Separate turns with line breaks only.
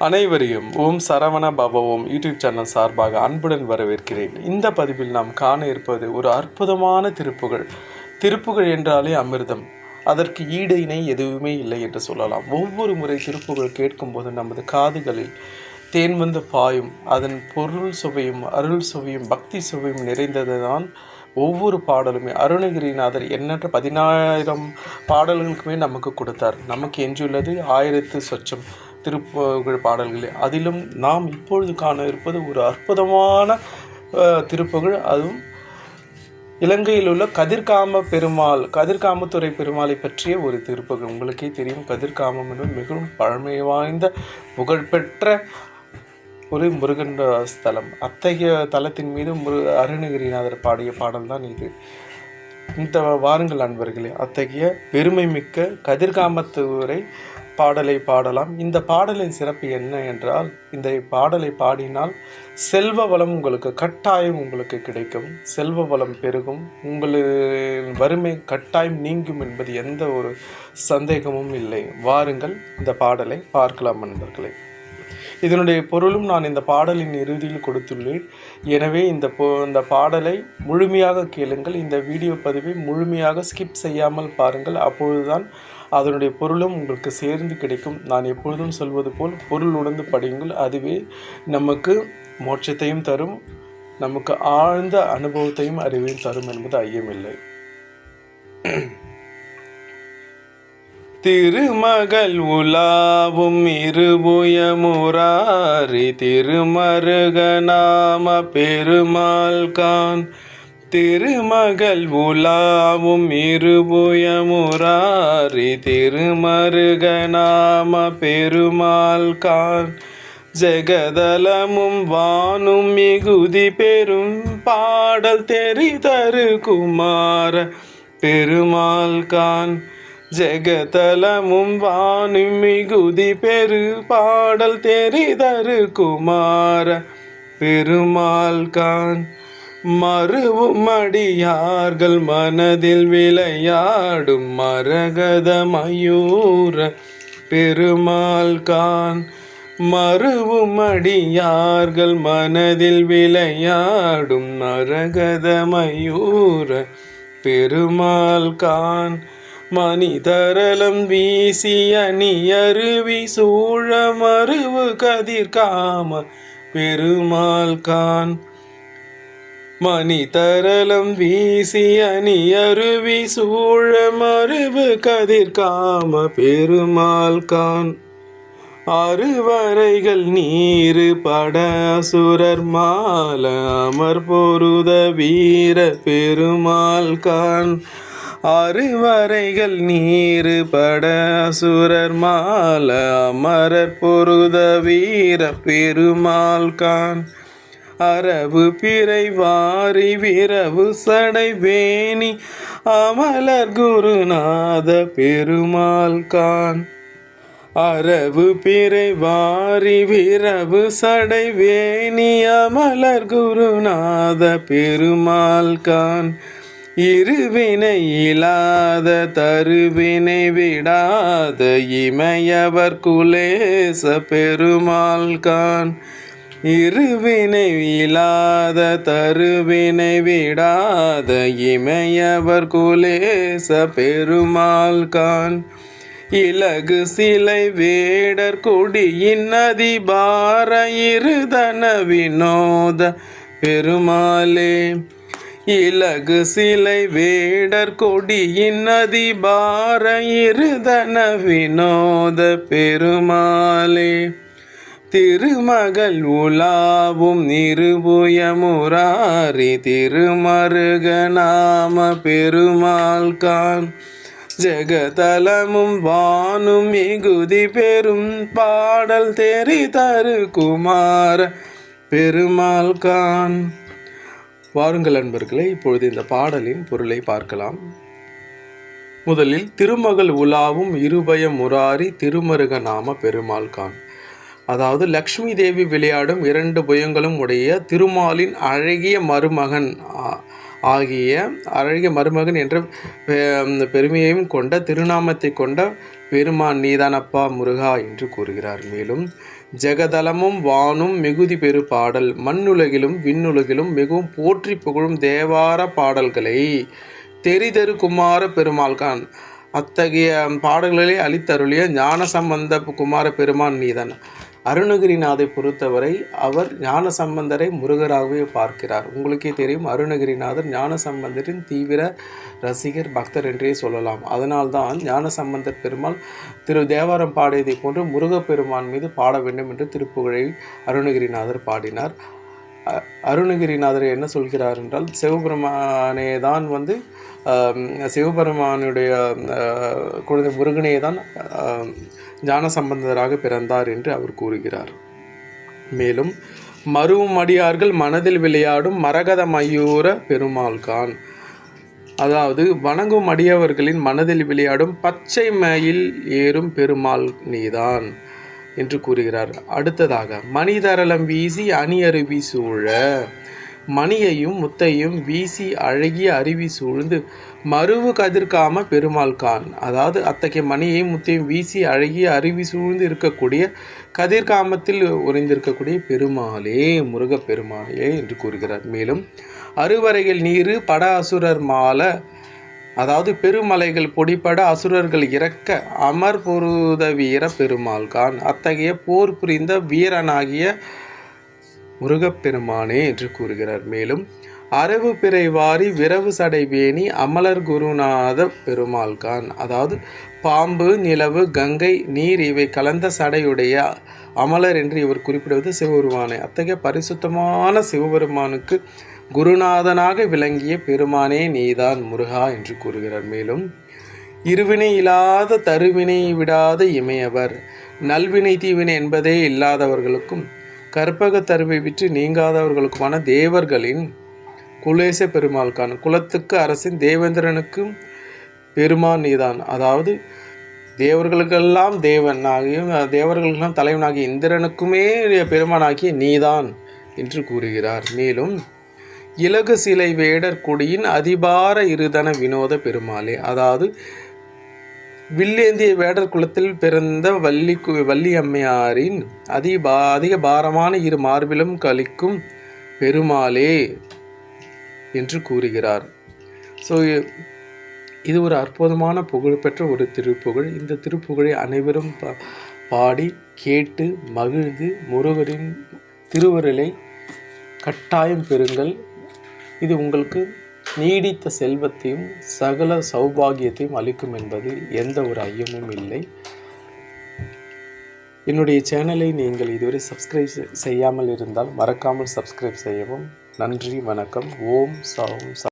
அனைவரையும் ஓம் சரவண பவ ஓம் YouTube channel சார்பாக அன்புடன் வரவேற்கிறேன். இந்த பதிவில் நாம் காண இருப்பது ஒரு அற்புதமான திருப்புகள். திருப்புகழ் என்றாலே அமிர்தம். அதற்கு ஈடு இணை எதுவுமே இல்லை என்று சொல்லலாம். ஒவ்வொரு முறை திருப்புகள் கேட்கும்போது நமது காதுகளில் தேன் வந்து பாயும். அதன் பொருள் சுவையும் அருள் சுவையும் பக்தி சுவையும் நிறைந்ததுதான் ஒவ்வொரு பாடலுமே. அருணகிரிநாதர் எண்ணற்ற பதினாயிரம் பாடல்களுக்குமே நமக்கு கொடுத்தார். நமக்கு எஞ்சியுள்ளது ஆயிரத்து சொச்சம். திருப்புகழ் பாடல்களே. அதிலும் நாம் இப்பொழுது காண இருப்பது ஒரு அற்புதமான திருப்புகழ். அதுவும் இலங்கையில் உள்ள கதிர்காம பெருமாள் கதிர்காமத்துறை பெருமாளை பற்றிய ஒரு திருப்புகழ். உங்களுக்கே தெரியும் கதிர்காமம் என்பது மிகவும் பழமை வாய்ந்த புகழ்பெற்ற ஒரு முருகன் ஸ்தலம். அத்தகைய தலத்தின் மீது முரு அருணகிரிநாதர் பாடிய பாடல்தான் இது. இந்த வாருங்கள் அன்பர்களே அத்தகைய பெருமை மிக்க கதிர்காமத்துறை பாடலை பாடலாம். இந்த பாடலின் சிறப்பு என்ன என்றால் இந்த பாடலை பாடினால் செல்வ வளம் உங்களுக்கு கட்டாயம் உங்களுக்கு கிடைக்கும். செல்வ வளம் பெருகும். உங்களின் வறுமை கட்டாயம் நீங்கும் என்பது எந்த ஒரு சந்தேகமும் இல்லை. வாருங்கள் இந்த பாடலை பார்க்கலாம் நண்பர்களே இதனுடைய பொருளும் நான் இந்த பாடலின் இறுதியில் கொடுத்துள்ளேன். எனவே இந்த போ இந்த பாடலை முழுமையாக கேளுங்கள். இந்த வீடியோ பதிவை முழுமையாக ஸ்கிப் செய்யாமல் பாருங்கள். அப்பொழுதுதான் அதனுடைய பொருளும் உங்களுக்கு சேர்ந்து கிடைக்கும். நான் எப்பொழுதும் சொல்வது போல் பொருள் உணர்ந்து படியுங்கள். அதுவே நமக்கு மோட்சத்தையும் தரும் நமக்கு ஆழ்ந்த அனுபவத்தையும் அறிவையும் தரும் என்பது ஐயமில்லை. திருமகள் உலாவும் இருபுயமுராரி திருமருகநாம பெருமாள் கான் திருமகள் உலாவும் இருபுயமுராரி திருமருகநாம பெருமாள் கான் ஜெகதலமும் வானும் மிகுதி பெரும் பாடல் தெரிதரு குமார பெருமாள் கான் ஜெகதலமும் வானும் மிகுதி பெரு பாடல் தெரிதரு குமார பெருமாள் கான் மறுவும் அடியார்கள் மனதில் விளையாடும் மரகத மயூர பெருமாள் கான் மறுவும் அடியார்கள் மனதில் விளையாடும் மரகத மயூர பெருமாள் கான் மணிதரலம் வீசி அணியருவி சூழ மறுவு கதிர்காம பெருமாள் கான். மணிதரலம் வீசி அணியருவி சூழ மறுவு கதிர்காம பெருமாள் கான். அறுவரைகள் நீரு பட அசுரர் மால அமர் பொருத வீர பெருமாள் கான். ஆறுவரைகள் நீரு பட அசுரர் மால அமரர் பொருத வீர பெருமாள் கான். அரவு பிறை வாரி விரவு சடை வேணி அமலர் குருநாத பெருமாள் கான். அரவு பிறை வாரி விரவு சடை வேணி அமலர் குருநாத பெருமாள் கான். இருவினை இல்லாத தருவினை விடாத இமையவர் குலேச பெருமாள் கான். இருவினை இல்லாத தருவினை விடாத இமையவர் குலேச பெருமாள் கான். இலகு சிலை வேடர் கொடியின் அதிபார இருதன வினோத பெருமாளே. இலகு சிலை வேடர் கொடியின் அதிபார இருதன வினோத பெருமாளே. திருமகள் உலாவும் நிருபுயமுராரி திருமருகநாம பெருமாள் கான். ஜெகதலமும் வானும் மிகுதி பெரும் பாடல் தெரி தரு குமார பெருமாள் கான். வாருங்கள் அன்பர்களே இப்பொழுது இந்த பாடலின் பொருளை பார்க்கலாம். முதலில் திருமகள் உலாவும் இருபய முராரி திருமருக நாம பெருமாள் கான் அதாவது லக்ஷ்மி தேவி விளையாடும் இரண்டு புயங்களும் உடைய திருமாலின் அழகிய மருமகன் ஆ- ஆகிய அழகிய மருமகன் என்ற பெருமையையும் கொண்ட திருநாமத்தை கொண்ட பெருமான் நீதானப்பா முருகா என்று கூறுகிறார். மேலும் ஜெகதலமும் வானும் மிகுதி பெரு பாடல். மண்ணுலகிலும் விண்ணுலகிலும் மிகவும் போற்றி புகழும் தேவார பாடல்களை தெரிதரு குமார பெருமாள்கான். அத்தகைய பாடல்களை அளித்தருளிய ஞானசம்பந்த குமார பெருமான் நீதான் அருணகிரிநாதை பொறுத்தவரை அவர் ஞானசம்பந்தரை முருகராகவே பார்க்கிறார். உங்களுக்கே தெரியும் அருணகிரிநாதர் ஞானசம்பந்தரின் தீவிர ரசிகர் பக்தர் என்றே சொல்லலாம். அதனால்தான் ஞானசம்பந்தர் பெருமாள் திரு தேவாரம் பாடியதை போன்று முருகப்பெருமான் மீது பாட வேண்டும் என்று திருப்புகழை அருணகிரிநாதர் பாடினார். அ- அருணகிரிநாதர் என்ன சொல்கிறார் என்றால் சிவபெருமானே தான் வந்து சிவபெருமானுடைய குழந்தை முருகனே தான் ஆம், ஞானசம்பந்தராக பிறந்தார் என்று அவர் கூறுகிறார். மேலும் மருவும் அடியார்கள் மனதில் விளையாடும் மரகத மயூர பெருமாள்கான். அதாவது வணங்கும் அடியவர்களின் மனதில் விளையாடும் பச்சை மயில் ஏறும் பெருமாள் நீதான் என்று கூறுகிறார். அடுத்ததாக மணிதரளம் வீசி அணி அருவி சூழ. மணியையும் முத்தையும் வீசி அழகிய அருவி சூழ்ந்து மருவு கதிர்காம பெருமாள் கான். அதாவது அத்தகைய மணியையும் முத்தையும் வீசி அழகிய அருவி சூழ்ந்து இருக்கக்கூடிய கதிர்காமத்தில் உறைந்திருக்கக்கூடிய பெருமாளே முருகப் பெருமாளே என்று கூறுகிறார். மேலும் அறுவரைகள் நீரு பட அசுரர் மால அதாவது பெருமலைகள் பொடிபட அசுரர்கள் இறக்க அமர் பொருத வீர பெருமாள்கான் அத்தகைய போர் புரிந்த வீரனாகிய முருகப்பெருமானே என்று கூறுகிறார். மேலும் அரவு பிறை வாரி விரவு சடைவேணி அமலர் குருநாத பெருமாள்கான். அதாவது பாம்பு நிலவு கங்கை நீர் இவை கலந்த சடையுடைய அமலர் என்று இவர் குறிப்பிடுவது சிவபெருமானை. அத்தகைய பரிசுத்தமான சிவபெருமானுக்கு குருநாதனாக விளங்கிய பெருமானே நீதான் முருகா என்று கூறுகிறார். மேலும் இருவினை இல்லாத தருவினை விடாத இமையவர் நல்வினை தீவினை என்பதே இல்லாதவர்களுக்கும் கற்பக தருவை விற்று நீங்காதவர்களுக்குமான தேவர்களின் குலேச பெருமாள்கான் குலத்துக்கு அரசின் தேவேந்திரனுக்கும் பெருமான் நீதான். அதாவது தேவர்களுக்கெல்லாம் தேவன் ஆகியும் தேவர்களுக்கெல்லாம் தலைவனாகிய இந்திரனுக்குமே பெருமானாகிய நீதான் என்று கூறுகிறார். மேலும் இலகு சிலை வேடர் குடியின் அதிபார இருதன வினோத பெருமாளே. அதாவது வில்லேந்திய வேடர் குலத்தில் பிறந்த வள்ளி கு- வள்ளி அம்மையாரின் அதிபா அதிக பாரமான இரு மார்பிலும் கலிக்கும் பெருமாளே என்று கூறுகிறார். ஸோ இது ஒரு அற்புதமான புகழ்பெற்ற ஒரு திருப்புகழ். இந்த திருப்புகழை அனைவரும் பா- பாடி கேட்டு மகிழ்ந்து முருகரின் திருவருளை கட்டாயம் பெறுங்கள். இது உங்களுக்கு நீடித்த செல்வத்தையும் சகல சௌபாகியத்தையும் அளிக்கும் என்பதில் எந்த ஒரு ஐயமும் இல்லை. என்னுடைய சேனலை நீங்கள் இதுவரை சப்ஸ்கிரைப் செய்யாமல் இருந்தால் மறக்காமல் சப்ஸ்கிரைப் செய்யவும். நன்றி வணக்கம். ஓம் சௌம் ச